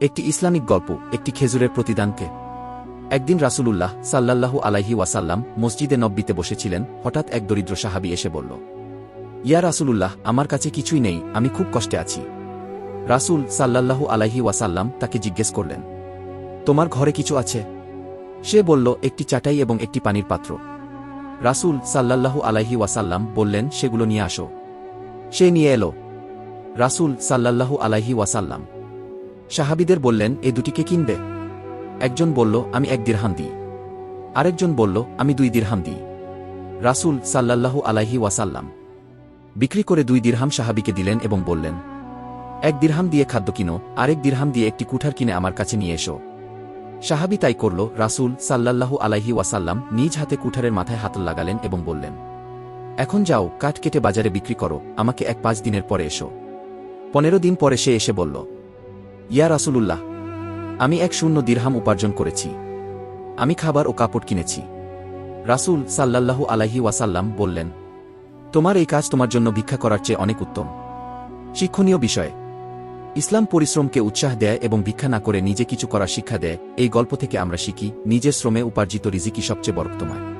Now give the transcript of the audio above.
একটি ইসলামিক গল্প, একটি খেজুরের প্রতিদানকে। একদিন রাসূলুল্লাহ সাল্লাল্লাহু আলাইহি ওয়াসাল্লাম মসজিদে নব্বিতে বসেছিলেন, হঠাৎ এক দরিদ্র সাহাবী এসে বলল, ইয়া রাসূলুল্লাহ, আমার কাছে কিছুই নেই, আমি খুব কষ্টে আছি। রাসূল সাল্লাল্লাহু আলাইহি ওয়াসাল্লাম তাকে জিজ্ঞেস করলেন, তোমার ঘরে কিছু আছে? সে বলল, একটি চাটাই এবং একটি পানির পাত্র। রাসূল সাল্লাল্লাহু আলাইহি ওয়াসাল্লাম বললেন, সেগুলো নিয়ে আসো। সে নিয়ে এলো। রাসূল সাল্লাল্লাহু আলাইহি ওয়াসাল্লাম সাহাবিদের বললেন, এ দুটিকে কিনবে? একজন বলল, আমি এক দিরহাম দিই। আরেকজন বলল, আমি দুই দিরহাম দিই। রাসূল সাল্লাল্লাহু আলাইহি ওয়াসাল্লাম বিক্রি করে দুই দিরহাম সাহাবিকে দিলেন এবং বললেন, এক দিরহাম দিয়ে খাদ্য কিনো, আরেক দিরহাম দিয়ে একটি কুঠার কিনে আমার কাছে নিয়ে এসো। সাহাবি তাই করল। রাসূল সাল্লাল্লাহু আলাইহি ওয়াসাল্লাম নিজ হাতে কুঠারের মাথায় হাত লাগালেন এবং বললেন, এখন যাও, কাঠ কেটে বাজারে বিক্রি করো, আমাকে এক পাঁচ দিনের পরে এসো। পনেরো দিন পরে সে এসে বলল ইয়া রাসূলুল্লাহ, আমি এক শূন্য দিরহাম উপার্জন করেছি। আমি খাবার ও কাপড় কিনেছি। রাসূল সাল্লাল্লাহু আলাইহি ওয়াসাল্লাম বললেন, তোমার এই কাজ তোমার জন্য ভিক্ষা করার চেয়ে অনেক উত্তম। শিক্ষণীয় বিষয়। ইসলাম পরিশ্রমকে উৎসাহ দেয় এবং ভিক্ষা না করে নিজে কিছু করার শিক্ষা দেয়। এই গল্প থেকে আমরা শিখি, নিজের শ্রমে উপার্জিত রিজিকি সবচেয়ে বরক্তময়।